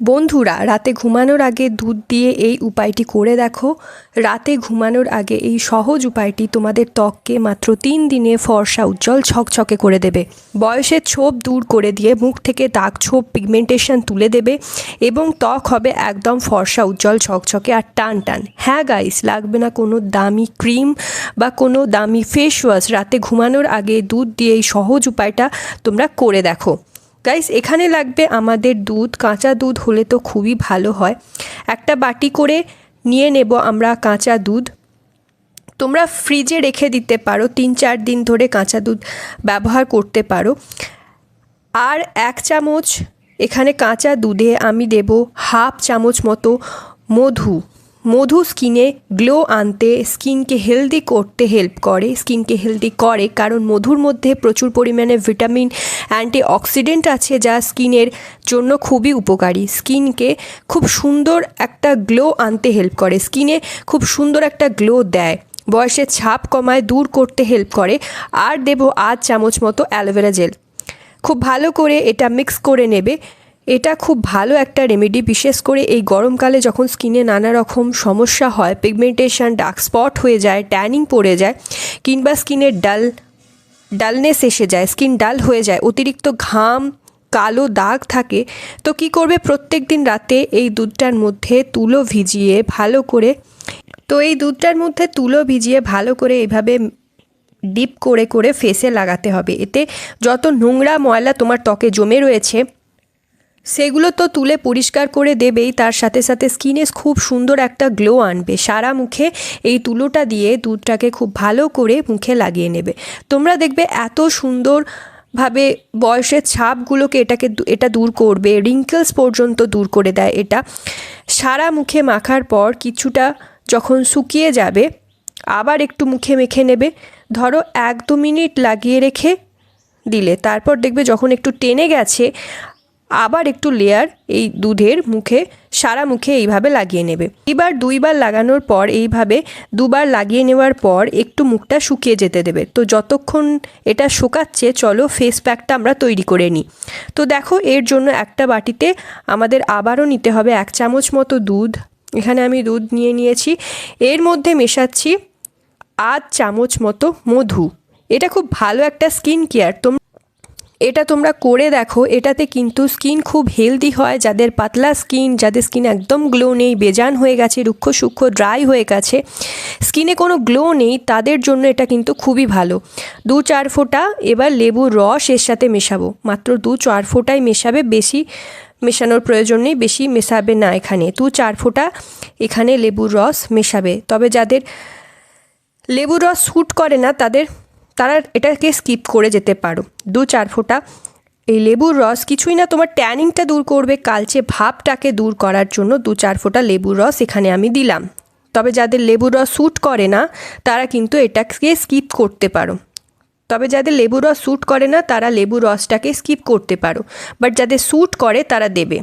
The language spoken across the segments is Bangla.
বন্ধুরা, রাতে ঘুমানোর আগে দুধ দিয়ে এই উপায়টি করে দেখো। রাতে ঘুমানোর আগে এই সহজ উপায়টি তোমাদের ত্বককে মাত্র তিন দিনে ফর্সা, উজ্জ্বল, ছকছকে করে দেবে। বয়সের ছোপ দূর করে দিয়ে মুখ থেকে দাগ, ছোপ, পিগমেন্টেশন তুলে দেবে এবং ত্বক হবে একদম ফর্সা, উজ্জ্বল, ছকছকে আর টান টান। হ্যাঁ গাইস লাগবে না কোনো দামি ক্রিম বা কোনো দামি ফেস ওয়াশ রাতে ঘুমানোর আগে দুধ দিয়ে এই সহজ উপায়টা তোমরা করে দেখো। গাইস এখানে লাগবে আমাদের দুধ। কাঁচা দুধ হলে তো খুবই ভালো হয়। একটা বাটি করে নিয়ে নেব আমরা কাঁচা দুধ। তোমরা ফ্রিজে রেখে দিতে পারো, তিন চার দিন ধরে কাঁচা দুধ ব্যবহার করতে পারো। আর এক চামচ এখানে কাঁচা দুধে আমি দেব হাফ চামচ মতো মধু। মধু স্কিনে গ্লো আনতে, স্কিনকে হেলদি করতে হেল্প করে, স্কিনকে হেলদি করে, কারণ মধুর মধ্যে প্রচুর পরিমাণে ভিটামিন অ্যান্টি অক্সিডেন্ট আছে যা স্কিনের জন্য খুবই উপকারী। স্কিনকে খুব সুন্দর একটা গ্লো আনতে হেল্প করে। স্কিনে খুব সুন্দর একটা গ্লো দেয়। বয়সের ছাপ কমায়, দূর করতে হেল্প করে। আর দেব আধ চামচ মতো অ্যালোভেরা জেল। খুব ভালো করে এটা মিক্স করে নেবে। এটা খুব ভালো একটা রেমেডি বিশেষ করে এই গরমকালে যখন স্কিনে নানা রকম সমস্যা হয় পিগমেন্টেশন ডার্ক স্পট হয়ে যায় ট্যানিং পড়ে যায়, কিংবা স্কিনের ডাল ডালনেস এসে যায় স্কিন ডাল হয়ে যায়, অতিরিক্ত ঘাম, কালো দাগ থাকে, তো কি করবে প্রত্যেক দিন রাতে এই দুধটার মধ্যে তুলো ভিজিয়ে ভালো করে, তো এই দুধটার মধ্যে তুলো ভিজিয়ে ভালো করে এইভাবে ডিপ করে করে ফেসে লাগাতে হবে। এতে যত নোংরা ময়লা তোমার ত্বকে জমে রয়েছে সেগুলো তো তুলে পরিষ্কার করে দেবেই, তার সাথে সাথে স্কিনে খুব সুন্দর একটা গ্লো আনবে। সারা মুখে এই তুলোটা দিয়ে দুধটাকে খুব ভালো করে মুখে লাগিয়ে নেবে। তোমরা দেখবে এত সুন্দর ভাবে বয়সের ছাপগুলোকে এটাকে এটা দূর করবে রিঙ্কেলস পর্যন্ত দূর করে দেয় এটা। সারা মুখে মাখার পর কিছুটা যখন শুকিয়ে যাবে, আবার একটু মুখে মেখে নেবে। ধরো এক দু মিনিট লাগিয়ে রেখে দিলে, তারপর দেখবে যখন একটু টেনে গেছে আবার একটু লেয়ার এই দুধের মুখে, সারা মুখে এইভাবে লাগিয়ে নেবে। এবার দুইবার লাগানোর পর, এইভাবে দুবার লাগিয়ে নেওয়ার পর একটু মুখটা শুকিয়ে যেতে দেবে। তো যতক্ষণ এটা শুকাচ্ছে, চলো ফেস প্যাকটা আমরা তৈরি করে নিই। তো দেখো, এর জন্য একটা বাটিতে আমাদের আবারও নিতে হবে এক চামচ মতো দুধ। এখানে আমি দুধ নিয়ে নিয়েছি। এর মধ্যে মেশাচ্ছি আধ চামচ মতো মধু। এটা খুব ভালো একটা স্কিন কেয়ার তোমরা এটা তোমরা করে দেখো, এটাতে কিন্তু স্কিন খুব হেলদি হয়, যাদের পাতলা স্কিন যাদের স্কিন একদম গ্লো নেই, বেজান হয়ে গেছে, রুক্ষ সূক্ষ্ম ড্রাই হয়ে গেছে স্কিনে কোনো গ্লো নেই, তাদের জন্য এটা কিন্তু খুবই ভালো। দু চার ফোঁটা এবার লেবুর রস এর সাথে মেশাবো, মাত্র দু চার ফোঁটাই মেশাবে, বেশি মেশানোর প্রয়োজন নেই, বেশি মেশাবে না এখানে। দু চার ফোঁটা এখানে লেবুর রস মেশাবে, তবে যাদের লেবুর রস স্যুট করে না, তাদের তারা এটাকে স্কিপ করে যেতে পারো। দু চার ফোঁটা। এই লেবুর রস কিছুই না, তোমার ট্যানিংটা দূর করবে কালচে ভাবটাকে দূর করার জন্য দু চার ফোঁটা লেবুর রস এখানে আমি দিলাম। তবে যাদের লেবুর রস শ্যুট করে না, তারা কিন্তু এটাকে স্কিপ করতে পারো। তবে যাদের লেবু রস শ্যুট করে না, তারা লেবু রসটাকে স্কিপ করতে পারো। বাট যাদের স্যুট করে, তারা দেবে।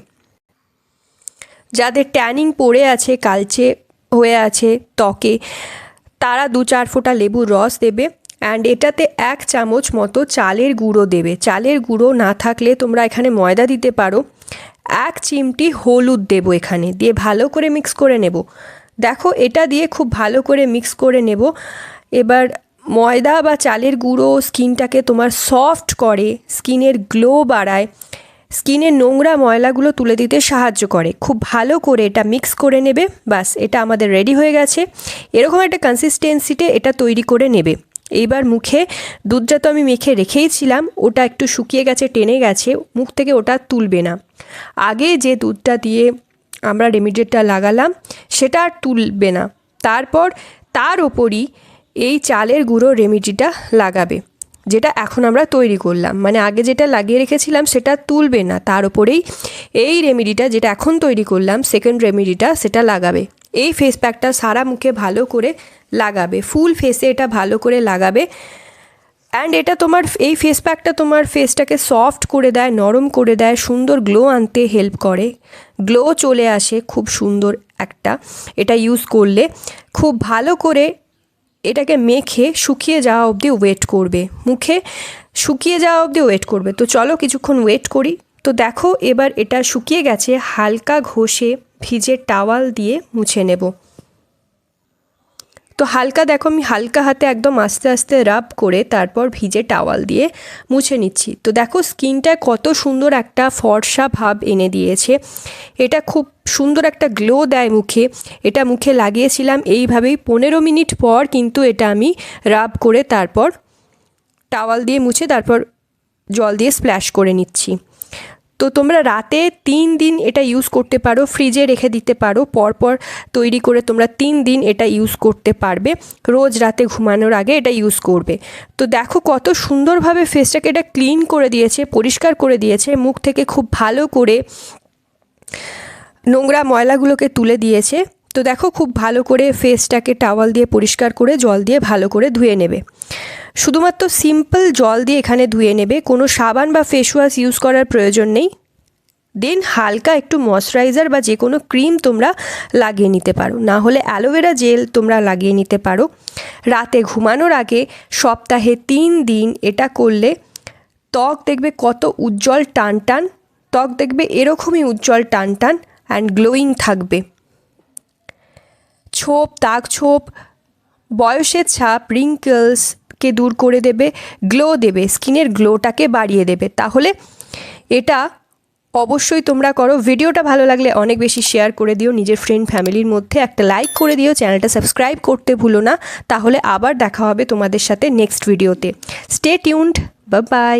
যাদের ট্যানিং পড়ে আছে, কালচে হয়ে আছে, ত্বকে, তারা দু চার ফোঁটা লেবুর রস দেবে। অ্যান্ড এটাতে এক চামচ মতো চালের গুঁড়ো দেবে। চালের গুঁড়ো না থাকলে তোমরা এখানে ময়দা দিতে পারো। এক চিমটি হলুদ দেবো এখানে, দিয়ে ভালো করে মিক্স করে নেব। দেখো, এটা দিয়ে খুব ভালো করে মিক্স করে নেব। এবার ময়দা বা চালের গুঁড়ো স্কিনটাকে তোমার সফট করে, স্কিনের গ্লো বাড়ায়। স্কিনের নোংরা ময়লাগুলো তুলে দিতে সাহায্য করে। খুব ভালো করে এটা মিক্স করে নেবে বাস এটা আমাদের রেডি হয়ে গেছে। এরকম একটা কনসিস্টেন্সিতে এটা তৈরি করে নেবে। এইবার মুখে, দুধটা তো আমি মেখে রেখেইছিলাম ওটা একটু শুকিয়ে গেছে, টেনে গেছে, মুখ থেকে ওটা তুলবে না। আগে যে দুধটা দিয়ে আমরা রেমিডিয়েটটা লাগালাম, সেটা আর তুলবে না। তারপর তার ওপরই এই চালের গুঁড়ো রেমিডিটা লাগাবে, যেটা এখন আমরা তৈরি করলাম। মানে আগে যেটা লাগিয়ে রেখেছিলাম, সেটা তুলবে না। তার উপরেই এই রেমিডিটা যেটা এখন তৈরি করলাম সেকেন্ড রেমিডিটা সেটা লাগাবে। এই ফেস প্যাকটা সারা মুখে ভালো করে লাগাবে ফুল ফেসে এটা ভালো করে লাগাবে। অ্যান্ড এটা তোমার, এই ফেস প্যাকটা তোমার ফেসটাকে সফট করে দেয়, নরম করে দেয়, সুন্দর গ্লো আনতে হেল্প করে। গ্লো চলে আসে খুব সুন্দর একটা, এটা ইউজ করলে খুব ভালো করে এটাকে মেখে শুকিয়ে যাওয়া অবধি ওয়েট করবে। মুখে শুকিয়ে যাওয়া অবধি ওয়েট করবে। তো চলো কিছুক্ষণ ওয়েট করি। তো দেখো এবার এটা শুকিয়ে গেছে, হালকা ঘষে। ভিজে টাওয়াল দিয়ে মুছে নেব। তো হালকা দেখো, আমি হালকা হাতে একদম আস্তে আস্তে রাব করে তারপর ভিজে টাওয়াল দিয়ে মুছে নিচ্ছি। তো দেখো, স্কিনটা কত সুন্দর একটা ফর্সা ভাব এনে দিয়েছে। এটা খুব সুন্দর একটা গ্লো দেয় মুখে। এটা মুখে লাগিয়েছিলাম এইভাবেই পনেরো মিনিট পর কিন্তু এটা আমি রাব করে তারপর টাওয়াল দিয়ে মুছে তারপর জল দিয়ে স্প্ল্যাশ করে নিচ্ছি। তো তোমরা রাতে তিন দিন এটা ইউজ করতে পারো ফ্রিজে রেখে দিতে পারো, পরপর তৈরি করে তোমরা তিন দিন এটা ইউজ করতে পারবে। রোজ রাতে ঘুমানোর আগে এটা ইউজ করবে। তো দেখো কত সুন্দরভাবে ফেসটাকে এটা ক্লিন করে দিয়েছে, পরিষ্কার করে দিয়েছে, মুখ থেকে খুব ভালো করে নোংরা ময়লাগুলোকে তুলে দিয়েছে। তো দেখো খুব ভালো করে ফেসটাকে টাওয়াল দিয়ে পরিষ্কার করে, জল দিয়ে ভালো করে ধুয়ে নেবে। শুধুমাত্র সিম্পল জল দিয়ে এখানে ধুয়ে নেবে, কোনো সাবান বা ফেস ওয়াশ ইউজ করার প্রয়োজন নেই। দেন হালকা একটু ময়শ্চারাইজার বা যে কোনো ক্রিম তোমরা লাগিয়ে নিতে পারো। না হলে অ্যালোভেরা জেল তোমরা লাগিয়ে নিতে পারো। রাতে ঘুমানোর আগে সপ্তাহে তিন দিন এটা করলে ত্বক দেখবে কত উজ্জ্বল টান টান ত্বক দেখবে এরকমই উজ্জ্বল টান টান অ্যান্ড গ্লোয়িং থাকবে। ছোপ, দাগ ছোপ, বয়সের ছাপ রিঙ্কলসকে দূর করে দেবে? গ্লো দেবে, স্কিনের গ্লোটাকে বাড়িয়ে দেবে। তাহলে এটা অবশ্যই তোমরা করো। ভিডিওটা ভালো লাগলে অনেক বেশি শেয়ার করে দিও। নিজের ফ্রেন্ড ফ্যামিলির মধ্যে একটা লাইক করে দিও। চ্যানেলটা সাবস্ক্রাইব করতে ভুলো না। তাহলে আবার দেখা হবে তোমাদের সাথে নেক্সট ভিডিওতে স্টে টিউন্ড বা বাই